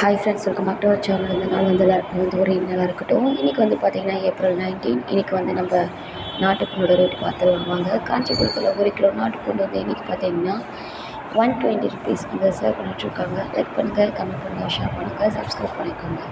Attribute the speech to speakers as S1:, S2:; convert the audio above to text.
S1: Hi friends welcome back to our channel இந்த நாள் வந்து எல்லாருக்கும் வந்து ஒரு நல்லா இருக்கட்டும். இன்றைக்கி வந்து பார்த்திங்கன்னா ஏப்ரல் நைன்டீன் இன்றைக்கி வந்து நம்ம நாட்டுப்பூண்டோட ரேட் பார்த்து வாங்க காஞ்சிபுரத்தில் ஒரு கிலோ நாட்டுப்பூண்டு வந்து இன்றைக்கி பார்த்திங்கன்னா ஒன் டுவெண்ட்டி ருபீஸ் வந்து சேவ் பண்ணிட்டுருக்காங்க லைக் பண்ணுங்கள் கமெண்ட் பண்ணுங்கள் ஷேர் பண்ணுங்கள் சப்ஸ்கிரைப் பண்ணிக்கோங்க.